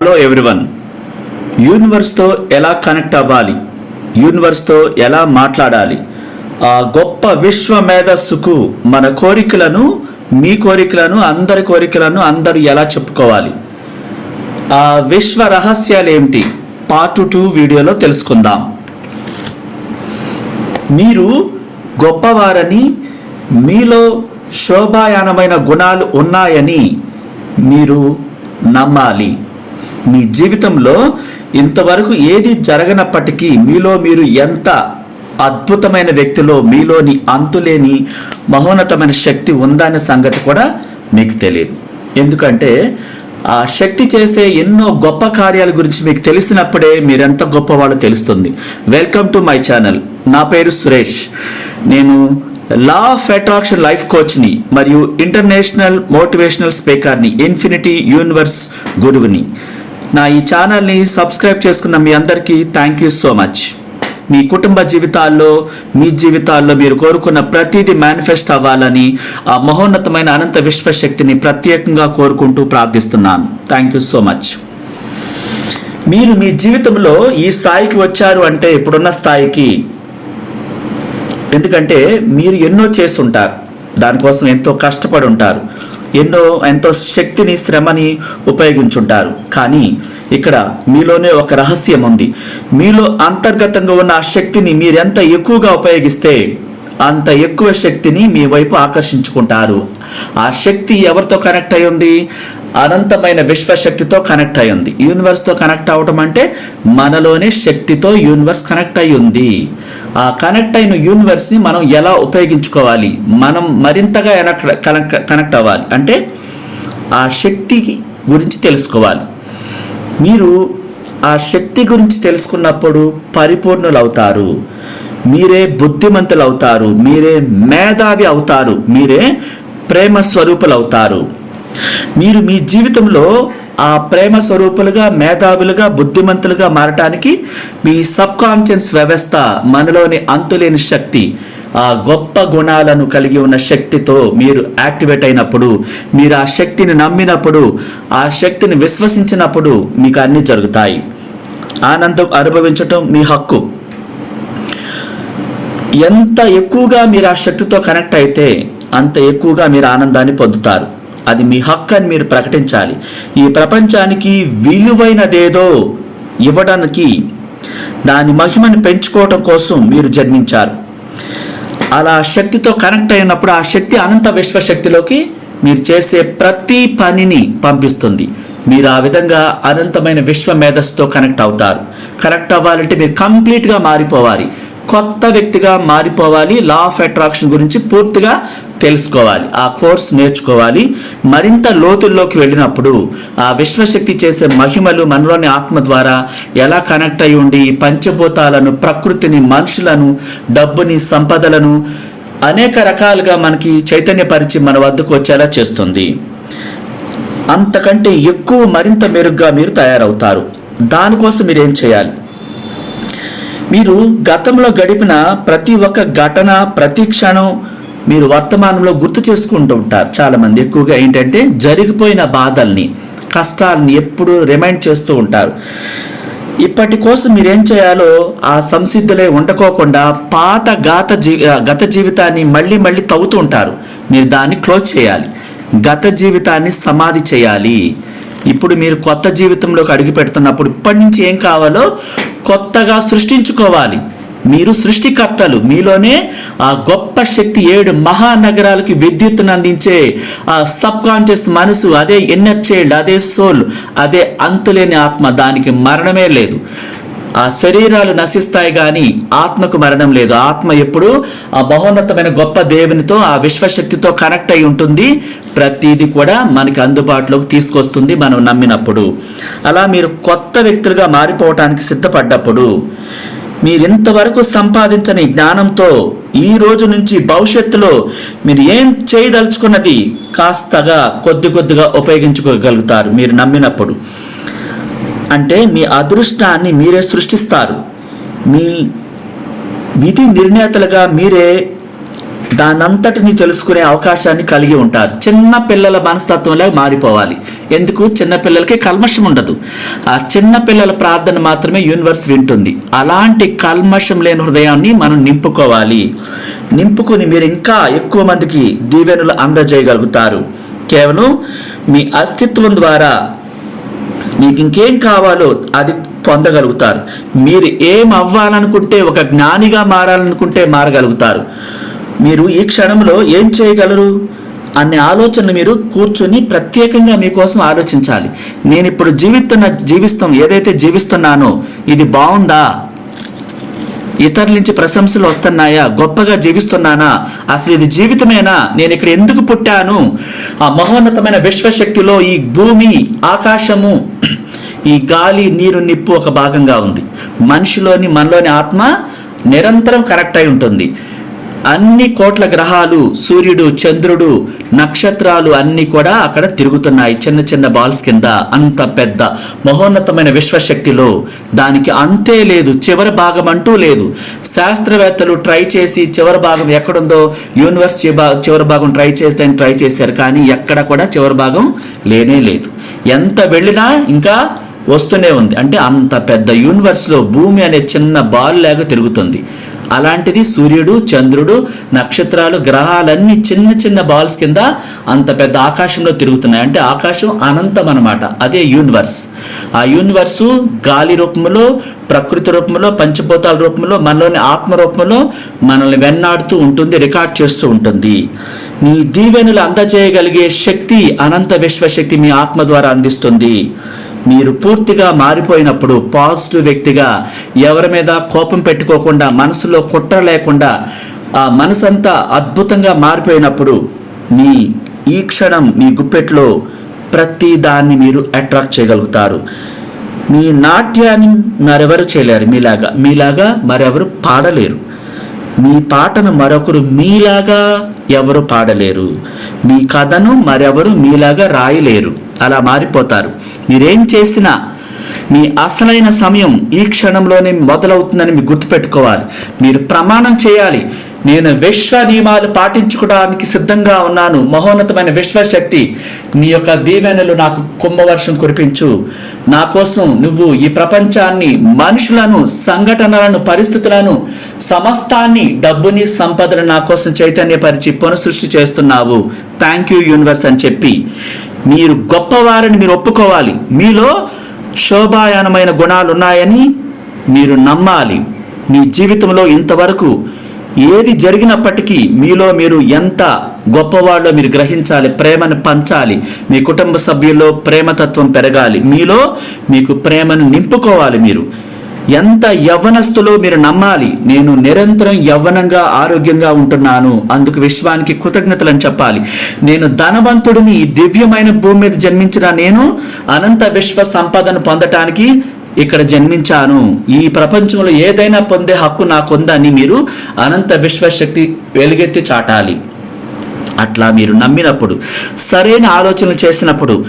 Hello everyone యూనివర్స్తో ఎలా connect అవ్వాలి? యూనివర్స్తో ఎలా మాట్లాడాలి? ఆ గొప్ప విశ్వ మేధస్సుకు మన కోరికలను మీ కోరికలను అందరి కోరికలను అందరూ ఎలా చెప్పుకోవాలి? ఆ విశ్వ రహస్యాలు ఏమిటి? పార్ట్ టూ వీడియోలో తెలుసుకుందాం. మీరు గొప్పవారని మీలో శోభాయానమైన గుణాలు ఉన్నాయని మీరు నమ్మాలి. మీ జీవితంలో ఇంతవరకు ఏది జరగనప్పటికీ మీలో మీరు ఎంత అద్భుతమైన వ్యక్తిలో మీలోని అంతులేని మహోన్నతమైన శక్తి ఉందనే సంగతి కూడా మీకు తెలియదు. ఎందుకంటే ఆ శక్తి చేసే ఎన్నో గొప్ప కార్యాల గురించి మీకు తెలిసినప్పుడే మీరెంత గొప్పవాళ్ళు తెలుస్తుంది. వెల్కమ్ టు మై ఛానల్ నా పేరు సురేష్. నేను లా ఆఫ్ అట్రాక్షన్ లైఫ్ కోచ్ని మరియు ఇంటర్నేషనల్ మోటివేషనల్ స్పీకర్ని ఇన్ఫినిటీ యూనివర్స్ గురువుని. నా ఈ ఛానల్ని సబ్స్క్రైబ్ చేసుకున్న మీ అందరికీ థ్యాంక్ యూ సో మచ్ మీ కుటుంబ జీవితాల్లో మీ జీవితాల్లో మీరు కోరుకున్న ప్రతిదీ మేనిఫెస్ట్ అవ్వాలని ఆ మహోన్నతమైన అనంత విశ్వశక్తిని ప్రత్యేకంగా కోరుకుంటూ ప్రార్థిస్తున్నాను. థ్యాంక్ యూ సో మచ్ మీరు మీ జీవితంలో ఈ స్థాయికి వచ్చారు అంటే ఇప్పుడున్న స్థాయికి ఎందుకంటే మీరు ఎన్నో చేస్తుంటారు. దానికోసం ఎంతో కష్టపడి ఉంటారు. ఎన్నో ఎంతో శక్తిని శ్రమని ఉపయోగించుంటారు. కానీ ఇక్కడ మీలోనే ఒక రహస్యం ఉంది. మీలో అంతర్గతంగా ఉన్న ఆ శక్తిని మీరెంత ఎక్కువగా ఉపయోగిస్తే అంత ఎక్కువ శక్తిని మీ వైపు ఆకర్షించుకుంటారు. ఆ శక్తి ఎవరితో కనెక్ట్ అయి ఉంది? అనంతమైన విశ్వశక్తితో కనెక్ట్ అయి ఉంది. యూనివర్స్తో కనెక్ట్ అవ్వటం అంటే మనలోనే శక్తితో యూనివర్స్ కనెక్ట్ అయి ఉంది. ఆ కనెక్ట్ అయిన యూనివర్స్ని మనం ఎలా ఉపయోగించుకోవాలి? మనం మరింతగా కనెక్ట్ కనెక్ట్ అవ్వాలి? అంటే ఆ శక్తి గురించి తెలుసుకోవాలి. మీరు ఆ శక్తి గురించి తెలుసుకున్నప్పుడు పరిపూర్ణులు అవుతారు మీరే బుద్ధిమంతులు అవుతారు మీరే మేధావి అవుతారు. మీరే ప్రేమ స్వరూపులు అవుతారు మీరు మీ జీవితంలో ఆ ప్రేమ స్వరూపులుగా మేధావులుగా బుద్ధిమంతులుగా మారటానికి మీ సబ్ కాన్షియన్స్ వ్యవస్థ మనలోని అంతులేని శక్తి ఆ గొప్ప గుణాలను కలిగి ఉన్న శక్తితో మీరు యాక్టివేట్ అయినప్పుడు మీరు ఆ శక్తిని నమ్మినప్పుడు ఆ శక్తిని విశ్వసించినప్పుడు మీకు అన్నీ జరుగుతాయి. ఆనందం అనుభవించటం మీ హక్కు. ఎంత ఎక్కువగా మీరు ఆ శక్తితో కనెక్ట్ అయితే అంత ఎక్కువగా మీరు ఆనందాన్ని పొందుతారు. అది మీ హక్కు అని మీరు ప్రకటించాలి. ఈ ప్రపంచానికి విలువైనదేదో ఇవ్వడానికి దాని మహిమను పెంచుకోవటం కోసం మీరు జన్మించారు. అలా శక్తితో కనెక్ట్ అయినప్పుడు ఆ శక్తి అనంత విశ్వశక్తిలోకి మీరు చేసే ప్రతి పనిని పంపిస్తుంది. మీరు ఆ విధంగా అనంతమైన విశ్వ మేధస్సుతో కనెక్ట్ అవుతారు. కనెక్ట్ అవ్వాలంటే మీరు కంప్లీట్గా మారిపోవాలి. కొత్త వ్యక్తిగా మారిపోవాలి. లా ఆఫ్ అట్రాక్షన్ గురించి పూర్తిగా తెలుసుకోవాలి. ఆ కోర్స్ నేర్చుకోవాలి. మరింత లోతుల్లోకి వెళ్ళినప్పుడు ఆ విశ్వశక్తి చేసే మహిమలు మనలోని ఆత్మ ద్వారా ఎలా కనెక్ట్ అయి ఉండి పంచభూతాలను ప్రకృతిని మనుషులను డబ్బుని సంపదలను అనేక రకాలుగా మనకి చైతన్యపరిచి మన వద్దకు వచ్చేలా చేస్తుంది. అంతకంటే ఎక్కువ మరింత మెరుగ్గా మీరు తయారవుతారు. దానికోసం మీరు ఏం చేయాలి? మీరు గతంలో గడిపిన ప్రతి ఒక్క ఘటన ప్రతి క్షణం మీరు వర్తమానంలో గుర్తు చేసుకుంటూ ఉంటారు. చాలామంది ఎక్కువగా ఏంటంటే జరిగిపోయిన బాధల్ని కష్టాలని ఎప్పుడు రిమైండ్ చేస్తూ ఉంటారు. ఇప్పటి కోసం మీరేం చేయాలో ఆ సంసిద్ధులే ఉండకోకుండా పాత గాత జీ గత జీవితాన్ని మళ్ళీ మళ్ళీ తవ్వుతూ ఉంటారు. మీరు దాన్ని క్లోజ్ చేయాలి. గత జీవితాన్ని సమాధి చేయాలి. ఇప్పుడు మీరు కొత్త జీవితంలోకి అడుగు పెడుతున్నప్పుడు ఇప్పటి నుంచి ఏం కావాలో కొత్తగా సృష్టించుకోవాలి. మీరు సృష్టికర్తలు. మీలోనే ఆ గొప్ప శక్తి ఏడు మహానగరాలకి విద్యుత్తును అందించే ఆ సబ్ కాన్షియస్ మనసు అదే ఇన్నర్ చైల్డ్ అదే సోల్ అదే అంతులేని ఆత్మ దానికి మరణమే లేదు. ఆ శరీరాలు నశిస్తాయి కానీ ఆత్మకు మరణం లేదు. ఆత్మ ఎప్పుడు ఆ బహోన్నతమైన గొప్ప దేవునితో ఆ విశ్వశక్తితో కనెక్ట్ అయి ఉంటుంది. ప్రతిదీ కూడా మనకి అందుబాటులోకి తీసుకొస్తుంది మనం నమ్మినప్పుడు. అలా మీరు కొత్త వ్యక్తులుగా మారిపోవటానికి సిద్ధపడ్డప్పుడు మీరు ఇంతవరకు సంపాదించని జ్ఞానంతో ఈ రోజు నుంచి భవిష్యత్తులో మీరు ఏం చేయదలుచుకున్నది కాస్తగా కొద్ది కొద్దిగా ఉపయోగించుకోగలుగుతారు మీరు నమ్మినప్పుడు. అంటే మీ అదృష్టాన్ని మీరే సృష్టిస్తారు. మీ విధి నిర్ణేతలుగా మీరే దానంతటిని తెలుసుకునే అవకాశాన్ని కలిగి ఉంటారు. చిన్న పిల్లల మనస్తత్వంలా మారిపోవాలి. ఎందుకు? చిన్నపిల్లలకి కల్మషం ఉండదు. ఆ చిన్న పిల్లల ప్రార్థన మాత్రమే యూనివర్స్ వింటుంది. అలాంటి కల్మషం లేని హృదయాన్ని మనం నింపుకోవాలి. నింపుకుని మీరు ఇంకా ఎక్కువ మందికి దీవెనలు అందజేయగలుగుతారు. కేవలం మీ అస్తిత్వం ద్వారా మీకు ఇంకేం కావాలో అది పొందగలుగుతారు. మీరు ఏం అవ్వాలనుకుంటే ఒక జ్ఞానిగా మారాలనుకుంటే మారగలుగుతారు. మీరు ఈ క్షణంలో ఏం చేయగలరు? అనే ఆలోచన మీరు కూర్చొని ప్రత్యేకంగా మీకోసం ఆలోచించాలి. నేను ఇప్పుడు జీవిస్తున్న జీవిస్తాం ఏదైతే జీవిస్తున్నానో ఇది బాగుందా ఇతరుల నుంచి ప్రశంసలు వస్తున్నాయా? గొప్పగా జీవిస్తున్నానా? అసలు ఇది జీవితమేనా? నేను ఇక్కడ ఎందుకు పుట్టాను? ఆ మహోన్నతమైన విశ్వశక్తిలో ఈ భూమి ఆకాశము ఈ గాలి నీరు నిప్పు ఒక భాగంగా ఉంది. మనిషిలోని మనలోని ఆత్మ నిరంతరం కరెక్ట్ అయి ఉంటుంది. అన్ని కోట్ల గ్రహాలు సూర్యుడు చంద్రుడు నక్షత్రాలు అన్ని కూడా అక్కడ తిరుగుతున్నాయి చిన్న చిన్న బాల్స్ కింద. అంత పెద్ద మహోన్నతమైన విశ్వశక్తిలో. దానికి అంతే లేదు చివరి భాగం అంటూ లేదు. శాస్త్రవేత్తలు ట్రై చేసి చివరి భాగం ఎక్కడుందో యూనివర్స్ చివరి భాగం ట్రై చేయడానికి ట్రై చేశారు కానీ ఎక్కడ కూడా చివరి భాగం లేనే లేదు. ఎంత వెళ్ళినా ఇంకా వస్తూనే ఉంది. అంటే అంత పెద్ద యూనివర్స్లో భూమి అనే చిన్న బాల్ లాగా తిరుగుతుంది. అలాంటిది సూర్యుడు చంద్రుడు నక్షత్రాలు గ్రహాలన్నీ చిన్న చిన్న బాల్స్ కింద అంత పెద్ద ఆకాశంలో తిరుగుతున్నాయి. అంటే ఆకాశం అనంతం అన్నమాట. అదే యూనివర్స్ ఆ యూనివర్సు గాలి రూపంలో ప్రకృతి రూపంలో పంచభూతాల రూపంలో మనలోని ఆత్మ రూపంలో మనల్ని వెన్నాడుతూ ఉంటుంది రికార్డ్ చేస్తూ ఉంటుంది. నీ దీవెనులు అందజేయగలిగే శక్తి అనంత విశ్వశక్తి మీ ఆత్మ ద్వారా అందిస్తుంది. మీరు పూర్తిగా మారిపోయినప్పుడు పాజిటివ్ వ్యక్తిగా ఎవరి మీద కోపం పెట్టుకోకుండా మనసులో కుట్ర లేకుండా ఆ మనసంతా అద్భుతంగా మారిపోయినప్పుడు మీ ఈ క్షణం మీ గుప్పెట్లో ప్రతి దాన్ని మీరు అట్రాక్ట్ చేయగలుగుతారు. మీ నాట్యాన్ని మరెవరు చేయలేరు. మీలాగా మీలాగా మరెవరు పాడలేరు. మీ పాటను మరొకరు మీలాగా ఎవరు పాడలేరు. మీ కథను మరెవరు మీలాగా రాయలేరు. అలా మారిపోతారు. మీరేం చేసినా మీ అసలైన సమయం ఈ క్షణంలోనే మొదలవుతుందని మీరు గుర్తుపెట్టుకోవాలి. మీరు ప్రమాణం చేయాలి. నేను విశ్వ నియమాలు పాటించుకోవడానికి సిద్ధంగా ఉన్నాను. మహోన్నతమైన విశ్వశక్తి నీ యొక్క దీవెనలు నాకు కుంభవర్షం కురిపించు. నా కోసం నువ్వు ఈ ప్రపంచాన్ని మనుషులను సంఘటనలను పరిస్థితులను సమస్తాన్ని డబ్బుని సంపదను నా కోసం చైతన్యపరిచి పునఃసృష్టి చేస్తున్నావు. థ్యాంక్ యూ యూనివర్స్ అని చెప్పి. మీరు గొప్పవారని మీరు ఒప్పుకోవాలి. మీలో శోభాయానమైన గుణాలు ఉన్నాయని మీరు నమ్మాలి. మీ జీవితంలో ఇంతవరకు ఏది జరిగినప్పటికీ మీలో మీరు ఎంత గొప్పవాళ్ళో మీరు గ్రహించాలి ప్రేమను పంచాలి. మీ కుటుంబ సభ్యుల్లో ప్రేమతత్వం పెరగాలి. మీలో మీకు ప్రేమను నింపుకోవాలి మీరు. ఎంత యవ్వనస్తులో మీరు నమ్మాలి నేను నిరంతరం యవ్వనంగా ఆరోగ్యంగా ఉంటున్నాను అందుకు విశ్వానికి కృతజ్ఞతలని చెప్పాలి. నేను ధనవంతుడిని దివ్యమైన భూమి మీద జన్మించిన నేను అనంత విశ్వ సంపదను పొందటానికి ఇక్కడ జన్మించాను. ఈ ప్రపంచంలో ఏదైనా పొందే హక్కు నాకుందని మీరు అనంత విశ్వశక్తి వెలుగెత్తి చాటాలి. అట్లా మీరు నమ్మినప్పుడు సరైన ఆలోచనలు చేసినప్పుడు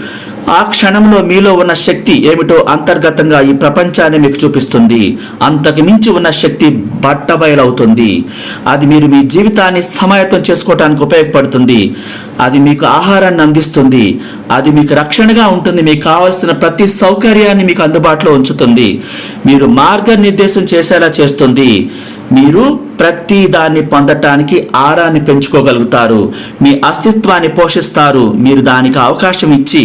ఆ క్షణంలో మీలో ఉన్న శక్తి ఏమిటో అంతర్గతంగా ఈ ప్రపంచాన్ని మీకు చూపిస్తుంది. అంతకు మించి ఉన్న శక్తి బట్టబయలవుతుంది. అది మీరు మీ జీవితాన్ని సమాయత్తం చేసుకోవటానికి ఉపయోగపడుతుంది. అది మీకు ఆహారాన్ని అందిస్తుంది. అది మీకు రక్షణగా ఉంటుంది. మీకు కావలసిన ప్రతి సౌకర్యాన్ని మీకు అందుబాటులో ఉంచుతుంది. మీరు మార్గనిర్దేశం చేసేలా చేస్తుంది. మీరు ప్రతి దాన్ని పొందటానికి ఆరాన్ని పెంచుకోగలుగుతారు. మీ అస్తిత్వాన్ని పోషిస్తారు. మీరు దానికి అవకాశం ఇచ్చి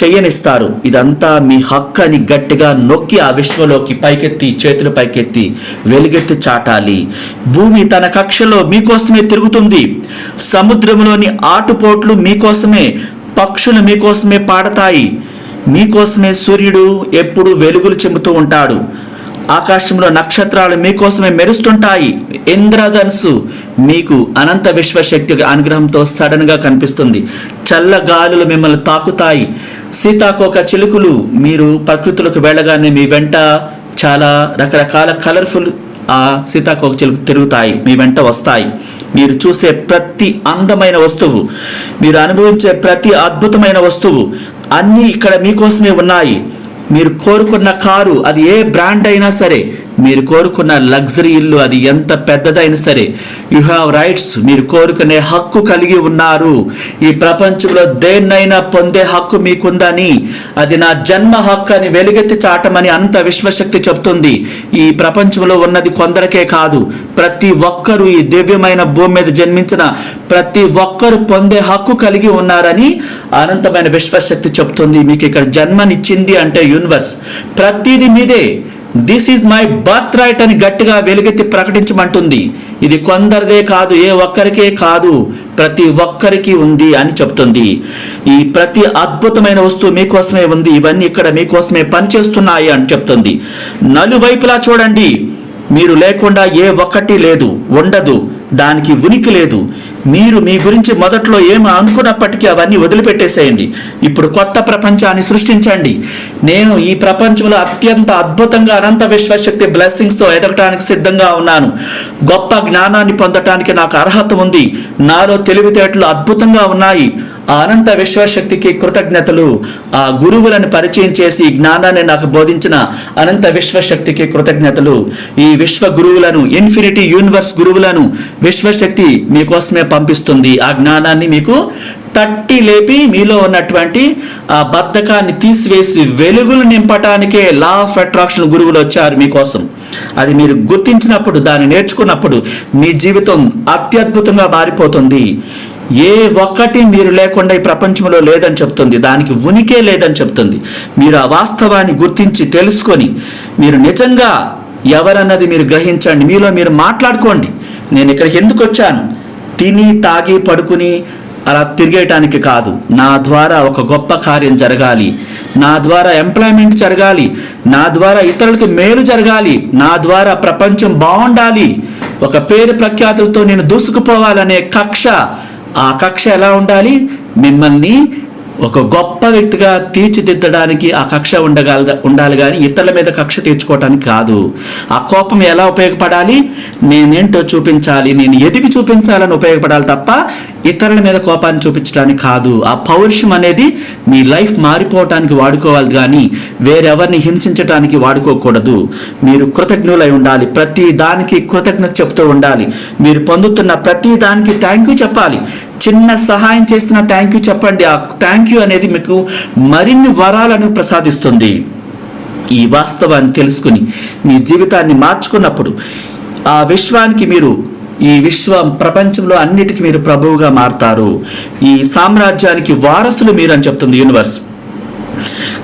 చెయ్యనిస్తారు ఇదంతా మీ హక్కు అని గట్టిగా నొక్కి ఆ విశ్వలోకి పైకెత్తి చేతులు పైకెత్తి వెలుగెత్తి చాటాలి. భూమి తన కక్షలో మీకోసమే తిరుగుతుంది. సముద్రంలోని ఆటుపోట్లు మీకోసమే పక్షులు మీకోసమే పాడతాయి. మీకోసమే సూర్యుడు ఎప్పుడు వెలుగులు చెబుతూ ఉంటాడు. ఆకాశంలో నక్షత్రాలు మీకోసమే మెరుస్తుంటాయి. ఇంద్రధనుసు మీకు అనంత విశ్వశక్తి అనుగ్రహంతో సడన్గా కనిపిస్తుంది. చల్ల గాలులు మిమ్మల్ని తాకుతాయి. సీతాకోక చిలుకలు మీరు ప్రకృతిలోకి వెళ్ళగానే మీ వెంట చాలా రకరకాల కలర్ఫుల్ ఆ సీతాకోక చిలుకు తిరుగుతాయి. మీ వెంట వస్తాయి. మీరు చూసే ప్రతి అందమైన వస్తువు మీరు అనుభవించే ప్రతి అద్భుతమైన వస్తువు అన్నీ ఇక్కడ మీకోసమే ఉన్నాయి. మీరు కోరుకున్న కారు అది ఏ బ్రాండ్ అయినా సరే మీరు కోరుకున్న లగ్జరీ ఇల్లు అది ఎంత పెద్దదైనా సరే. యు హ్యావ్ రైట్స్ మీరు కోరుకునే హక్కు కలిగి ఉన్నారు. ఈ ప్రపంచంలో దేన్నైనా పొందే హక్కు మీకుందని. అది నా జన్మ హక్కు అని వెలుగెత్తి చాటమని అంత విశ్వశక్తి చెప్తుంది ఈ ప్రపంచంలో ఉన్నది కొందరికే కాదు. ప్రతి ఒక్కరూ ఈ దివ్యమైన భూమి మీద జన్మించిన ప్రతి ఒక్కరు పొందే హక్కు కలిగి ఉన్నారని అనంతమైన విశ్వశక్తి చెప్తుంది మీకు ఇక్కడ జన్మనిచ్చింది అంటే యూనివర్స్. ప్రతిది మీదే. This is my birth right అని గట్టిగా వెలుగెత్తి ప్రకటించమంటుంది. ఇది కొందరిదే కాదు ఏ ఒక్కరికే కాదు ప్రతి ఒక్కరికి ఉంది అని చెప్తుంది. ఈ ప్రతి అద్భుతమైన వస్తువు మీకోసమే ఉంది ఇవన్నీ ఇక్కడ మీకోసమే పనిచేస్తున్నాయి అని చెప్తుంది. నలువైపులా చూడండి మీరు లేకుండా ఏ ఒక్కటి లేదు ఉండదు దానికి ఉనికి లేదు. మీరు మీ గురించి మొదట్లో ఏమి అనుకున్నప్పటికీ అవన్నీ వదిలిపెట్టేసేయండి. ఇప్పుడు కొత్త ప్రపంచాన్ని సృష్టించండి. నేను ఈ ప్రపంచంలో అత్యంత అద్భుతంగా అనంత విశ్వశక్తి బ్లెస్సింగ్స్తో ఎదగటానికి సిద్ధంగా ఉన్నాను. గొప్ప జ్ఞానాన్ని పొందటానికి నాకు అర్హత ఉంది. నాలో తెలివితేటలు అద్భుతంగా ఉన్నాయి. ఆ అనంత విశ్వశక్తికి కృతజ్ఞతలు. ఆ గురువులను పరిచయం చేసి జ్ఞానాన్ని నాకు బోధించిన అనంత విశ్వశక్తికి కృతజ్ఞతలు. ఈ విశ్వ గురువులను ఇన్ఫినిటీ యూనివర్స్ గురువులను విశ్వశక్తి మీకోసమే పంపిస్తుంది. ఆ జ్ఞానాన్ని మీకు తట్టి లేపి మీలో ఉన్నటువంటి ఆ బద్ధకాన్ని తీసివేసి వెలుగులు నింపటానికే లా ఆఫ్ అట్రాక్షన్ గురువులు వచ్చారు మీకోసం. అది మీరు గుర్తించినప్పుడు దాన్ని నేర్చుకున్నప్పుడు మీ జీవితం అత్యద్భుతంగా మారిపోతుంది. ఏ ఒక్కటి మీరు లేకుండా ఈ ప్రపంచంలో లేదని చెప్తుంది. దానికి ఉనికే లేదని చెప్తుంది. మీరు ఆ వాస్తవాన్ని గుర్తించి తెలుసుకొని మీరు నిజంగా ఎవరన్నది మీరు గ్రహించండి. మీలో మీరు మాట్లాడుకోండి. నేను ఇక్కడికి ఎందుకు వచ్చాను? తిని తాగి పడుకుని అలా తిరిగేయటానికి కాదు. నా ద్వారా ఒక గొప్ప కార్యం జరగాలి. నా ద్వారా ఎంప్లాయ్మెంట్ జరగాలి. నా ద్వారా ఇతరులకు మేలు జరగాలి. నా ద్వారా ప్రపంచం బాగుండాలి. ఒక పేరు ప్రఖ్యాతులతో నేను దూసుకుపోవాలనే కక్ష. ఆ కక్ష ఎలా ఉండాలి? మిమ్మల్ని ఒక గొప్ప వ్యక్తిగా తీర్చిదిద్దడానికి ఆ కక్ష ఉండగల ఉండాలి కానీ ఇతరుల మీద కక్ష తీర్చుకోవటానికి కాదు. ఆ కోపం ఎలా ఉపయోగపడాలి? నేనేంటో చూపించాలి. నేను ఎదిగి చూపించాలని ఉపయోగపడాలి తప్ప ఇతరుల మీద కోపాన్ని చూపించడానికి కాదు. ఆ పౌరుషం అనేది మీ లైఫ్ మారిపోవటానికి వాడుకోవాలి కానీ వేరెవరిని హింసించడానికి వాడుకోకూడదు. మీరు కృతజ్ఞులై ఉండాలి. ప్రతి దానికి కృతజ్ఞత చెప్తూ ఉండాలి. మీరు పొందుతున్న ప్రతి దానికి థ్యాంక్ యూ చెప్పాలి. చిన్న సహాయం చేసిన థ్యాంక్ యూ చెప్పండి. ఆ థ్యాంక్ యూ అనేది మీకు మరిన్ని వరాలను ప్రసాదిస్తుంది. ఈ వాస్తవాన్ని తెలుసుకుని మీ జీవితాన్ని మార్చుకున్నప్పుడు ఆ విశ్వానికి మీరు ఈ విశ్వ ప్రపంచంలో అన్నిటికీ మీరు ప్రభువుగా మారతారు. ఈ సామ్రాజ్యానికి వారసులు మీరు అని చెప్తుంది యూనివర్స్.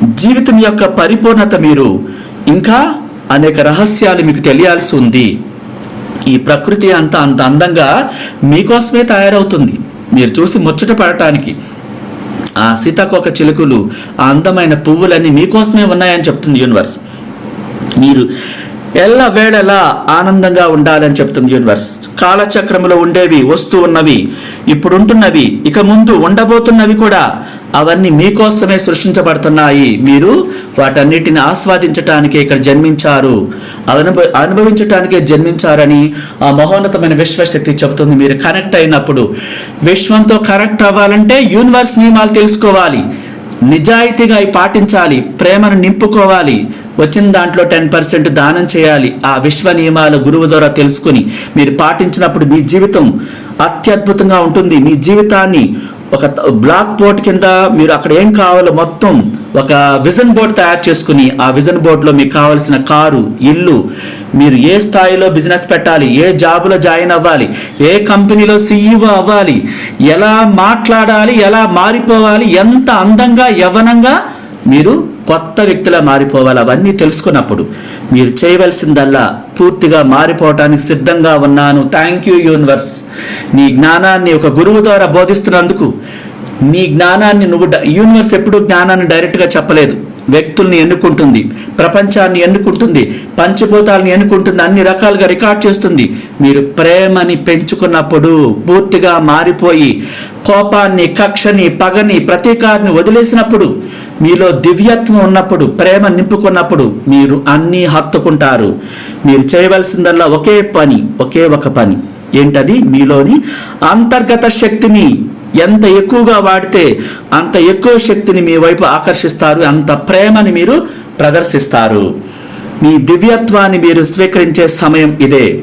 జీవితం యొక్క పరిపూర్ణత మీరు ఇంకా అనేక రహస్యాలు మీకు తెలియాల్సి ఉంది. ఈ ప్రకృతి అంత అంత అందంగా మీకోసమే తయారవుతుంది. మీరు చూసి ముచ్చట పడటానికి. ఆ సీతాకోక చిలుకలు ఆ అందమైన పువ్వులన్నీ మీకోసమే ఉన్నాయని చెప్తుంది యూనివర్స్. మీరు ఎల్ల వేళలా ఆనందంగా ఉండాలని చెప్తుంది యూనివర్స్. కాలచక్రములో ఉండేవి వస్తూ ఉన్నవి ఇప్పుడుంటున్నవి ఇక ముందు ఉండబోతున్నవి కూడా అవన్నీ మీకోసమే సృష్టించబడుతున్నాయి. మీరు వాటన్నిటిని ఆస్వాదించటానికే ఇక్కడ జన్మించారు. అనుభ అనుభవించటానికే జన్మించారని ఆ మహోన్నతమైన విశ్వశక్తి చెబుతుంది. మీరు కనెక్ట్ అయినప్పుడు విశ్వంతో కనెక్ట్ అవ్వాలంటే యూనివర్స్ నియమాలు తెలుసుకోవాలి. నిజాయితీగా పాటించాలి. ప్రేమను నింపుకోవాలి. వచ్చిన దాంట్లో టెన్ పర్సెంట్ దానం చేయాలి. ఆ విశ్వ నియమాలు గురువు ద్వారా తెలుసుకుని మీరు పాటించినప్పుడు మీ జీవితం అత్యద్భుతంగా ఉంటుంది. మీ జీవితాన్ని ఒక బ్లాక్ బోర్డ్ కింద మీరు అక్కడ ఏం కావాలో మొత్తం ఒక విజన్ బోర్డ్ తయారు చేసుకుని ఆ విజన్ బోర్డులో మీకు కావాల్సిన కారు ఇల్లు మీరు ఏ స్థాయిలో బిజినెస్ పెట్టాలి ఏ జాబులో జాయిన్ అవ్వాలి ఏ కంపెనీలో సీఈఓ అవ్వాలి ఎలా మాట్లాడాలి ఎలా మారిపోవాలి ఎంత అందంగా యవనంగా మీరు కొత్త వ్యక్తిలా మారిపోవాలి. అవన్నీ తెలుసుకున్నప్పుడు మీరు చేయవలసిందల్లా పూర్తిగా మారిపోవటానికి సిద్ధంగా ఉన్నాను. థ్యాంక్ యూ యూనివర్స్ నీ జ్ఞానాన్ని ఒక గురువు ద్వారా బోధిస్తున్నందుకు నీ జ్ఞానాన్ని నువ్వు యూనివర్స్ ఎప్పుడు జ్ఞానాన్ని డైరెక్ట్గా చెప్పలేదు. వ్యక్తుల్ని ఎన్నుకుంటుంది ప్రపంచాన్ని ఎన్నుకుంటుంది పంచభూతాలను ఎన్నుకుంటుంది అన్ని రకాలుగా రికార్డ్ చేస్తుంది. మీరు ప్రేమని పెంచుకున్నప్పుడు పూర్తిగా మారిపోయి కోపాన్ని కక్షని పగని ప్రతీకారాన్ని వదిలేసినప్పుడు మీలో దివ్యత్వం ఉన్నప్పుడు ప్రేమ నింపుకున్నప్పుడు మీరు అన్నీ హత్తుకుంటారు. మీరు చేయవలసిందల్లా ఒకే పని ఒకే ఒక పని. ఏంటది? మీలోని అంతర్గత శక్తిని ఎంత ఎక్కువగా వాడితే అంత ఎక్కువ శక్తిని మీ వైపు ఆకర్షిస్తారు అంత ప్రేమని మీరు ప్రదర్శిస్తారు. మీ దివ్యత్వాన్ని మీరు స్వీకరించే సమయం ఇదే.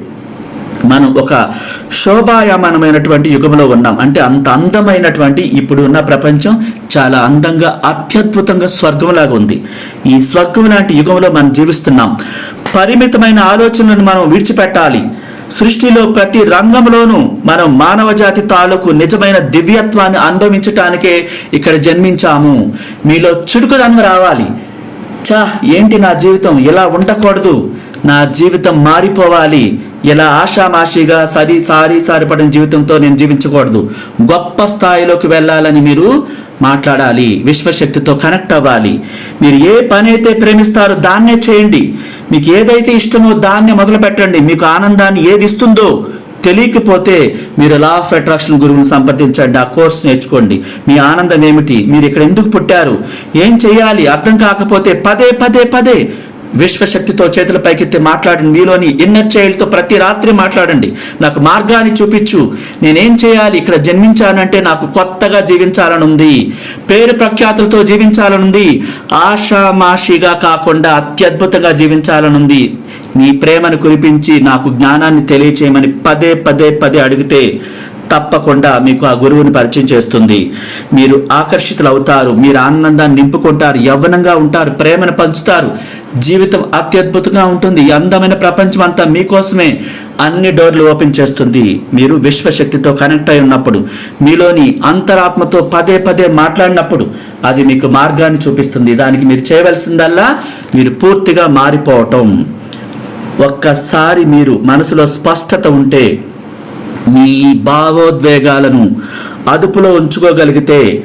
మనం ఒక శోభాయమానమైనటువంటి యుగంలో ఉన్నాం. అంటే అంత అందమైనటువంటి ఇప్పుడు ఉన్న ప్రపంచం చాలా అందంగా అత్యద్భుతంగా స్వర్గంలాగా ఉంది. ఈ స్వర్గం లాంటి యుగంలో మనం జీవిస్తున్నాం. పరిమితమైన ఆలోచనలను మనం విడిచిపెట్టాలి. సృష్టిలో ప్రతి రంగంలోనూ మనం మానవ జాతి తాలూకు నిజమైన దివ్యత్వాన్ని అనుభవించటానికే ఇక్కడ జన్మించాము. మీలో చురుకుదనం రావాలి. చా ఏంటి నా జీవితం? ఇలా ఉండకూడదు. నా జీవితం మారిపోవాలి. ఇలా ఆషామాషిగా సరి సారి సారిపడిన జీవితంతో నేను జీవించకూడదు. గొప్ప స్థాయిలోకి వెళ్ళాలని మీరు మాట్లాడాలి. విశ్వశక్తితో కనెక్ట్ అవ్వాలి. మీరు ఏ పని అయితే ప్రేమిస్తారో దాన్నే చేయండి. మీకు ఏదైతే ఇష్టమో దాన్ని మొదలు పెట్టండి. మీకు ఆనందాన్ని ఏది ఇస్తుందో తెలియకపోతే మీరు లా ఆఫ్ అట్రాక్షన్ గురువుని సంప్రదించండి. ఆ కోర్స్ నేర్చుకోండి. మీ ఆనందం ఏమిటి? మీరు ఇక్కడ ఎందుకు పుట్టారు? ఏం చేయాలి? అర్థం కాకపోతే పదే పదే పదే విశ్వశక్తితో చేతుల పైకెత్తి మాట్లాడండి. మీలోని ఇన్నర్ చైల్డ్తో ప్రతి రాత్రి మాట్లాడండి. నాకు మార్గాన్ని చూపించు. నేనేం చేయాలి? ఇక్కడ జన్మించానంటే నాకు కొత్తగా జీవించాలని ఉంది పేరు ప్రఖ్యాతులతో జీవించాలని ఉంది ఆషామాషిగా కాకుండా అత్యద్భుతంగా జీవించాలని ఉంది నీ ప్రేమను కురిపించి నాకు జ్ఞానాన్ని తెలియచేయమని పదే పదే పదే అడిగితే తప్పకుండా మీకు ఆ గురువుని పరిచయం చేస్తుంది. మీరు ఆకర్షితులు అవుతారు మీరు ఆనందాన్ని నింపుకుంటారు యవ్వనంగా ఉంటారు ప్రేమను పంచుతారు. జీవితం అత్యద్భుతంగా ఉంటుంది. అందమైన ప్రపంచం అంతా మీకోసమే అన్ని డోర్లు ఓపెన్ చేస్తుంది. మీరు విశ్వశక్తితో కనెక్ట్ అయి ఉన్నప్పుడు మీలోని అంతరాత్మతో పదే పదే మాట్లాడినప్పుడు అది మీకు మార్గాన్ని చూపిస్తుంది. దానికి మీరు చేయవలసిందల్లా మీరు పూర్తిగా మారిపోవటం. ఒక్కసారి మీరు మనసులో స్పష్టత ఉంటే మీ భావోద్వేగాలను అదుపులో ఉంచుకోగలిగితే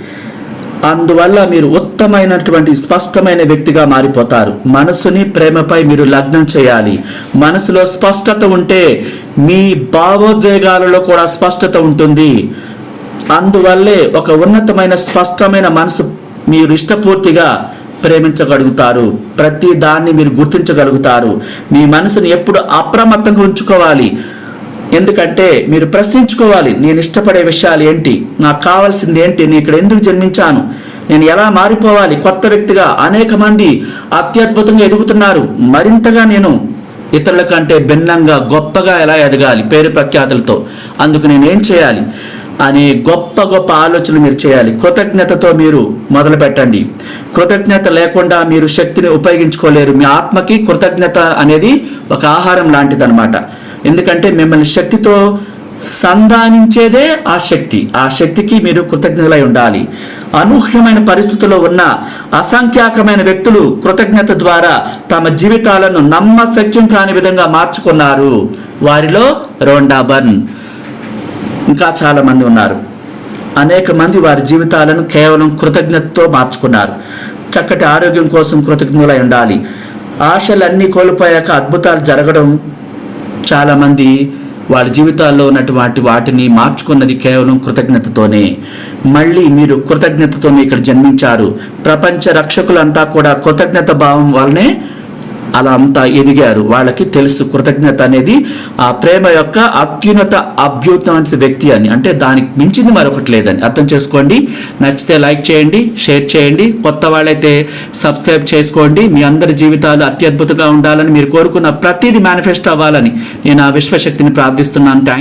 అందువల్ల మీరు ఉత్తమైనటువంటి స్పష్టమైన వ్యక్తిగా మారిపోతారు. మనసుని ప్రేమపై మీరు లగ్నం చేయాలి. మనసులో స్పష్టత ఉంటే మీ భావోద్వేగాలలో కూడా స్పష్టత ఉంటుంది. అందువల్లే ఒక ఉన్నతమైన స్పష్టమైన మనసు మీరు ఇష్టపూర్తిగా ప్రేమించగలుగుతారు. ప్రతి దాన్ని మీరు గుర్తించగలుగుతారు. మీ మనసుని ఎప్పుడు అప్రమత్తంగా ఉంచుకోవాలి. ఎందుకంటే మీరు ప్రశ్నించుకోవాలి నేను ఇష్టపడే విషయాలు ఏంటి నాకు కావాల్సింది ఏంటి నేను ఇక్కడ ఎందుకు జన్మించాను నేను ఎలా మారిపోవాలి కొత్త వ్యక్తిగా అనేక మంది అత్యద్భుతంగా ఎదుగుతున్నారు మరింతగా నేను ఇతరుల కంటే భిన్నంగా గొప్పగా ఎలా ఎదగాలి పేరు ప్రఖ్యాతులతో. అందుకు నేను ఏం చేయాలి? అనే గొప్ప గొప్ప ఆలోచనలు మీరు చేయాలి. కృతజ్ఞతతో మీరు మొదలు పెట్టండి కృతజ్ఞత లేకుండా మీరు శక్తిని ఉపయోగించుకోలేరు. మీ ఆత్మకి కృతజ్ఞత అనేది ఒక ఆహారం లాంటిదన్నమాట. ఎందుకంటే మిమ్మల్ని శక్తితో సంధానించేదే ఆ శక్తి. ఆ శక్తికి మీరు కృతజ్ఞతలై ఉండాలి. అనూహ్యమైన పరిస్థితుల్లో ఉన్న అసంఖ్యాకమైన వ్యక్తులు కృతజ్ఞత ద్వారా తమ జీవితాలను నమ్మశక్యం కాని విధంగా మార్చుకున్నారు. వారిలో రోండాబర్న్. ఇంకా చాలా మంది ఉన్నారు. అనేక మంది వారి జీవితాలను కేవలం కృతజ్ఞతతో మార్చుకున్నారు. చక్కటి ఆరోగ్యం కోసం కృతజ్ఞులై ఉండాలి. ఆశలన్నీ కోల్పోయాక అద్భుతాలు జరగడం చాలా మంది వాళ్ళ జీవితాల్లో ఉన్నటువంటి వాటిని మార్చుకున్నది కేవలం కృతజ్ఞతతోనే. మళ్ళీ మీరు కృతజ్ఞతతోనే ఇక్కడ జన్మించారు. ప్రపంచ రక్షకులంతా కూడా కృతజ్ఞత భావం వల్లనే అలా అంతా ఎదిగారు. వాళ్ళకి తెలుసు కృతజ్ఞత అనేది ఆ ప్రేమ యొక్క అత్యున్నత అభ్యున్నత వ్యక్తి అని. అంటే దానికి మించింది మరొకటి లేదని. అర్థం చేసుకోండి. నచ్చితే లైక్ చేయండి షేర్ చేయండి. కొత్త వాళ్ళైతే సబ్స్క్రైబ్ చేసుకోండి. మీ అందరి జీవితాలు అత్యద్భుతంగా ఉండాలని మీరు కోరుకున్న ప్రతిదీ మేనిఫెస్టో అవ్వాలని నేను ఆ విశ్వశక్తిని ప్రార్థిస్తున్నాను. థ్యాంక్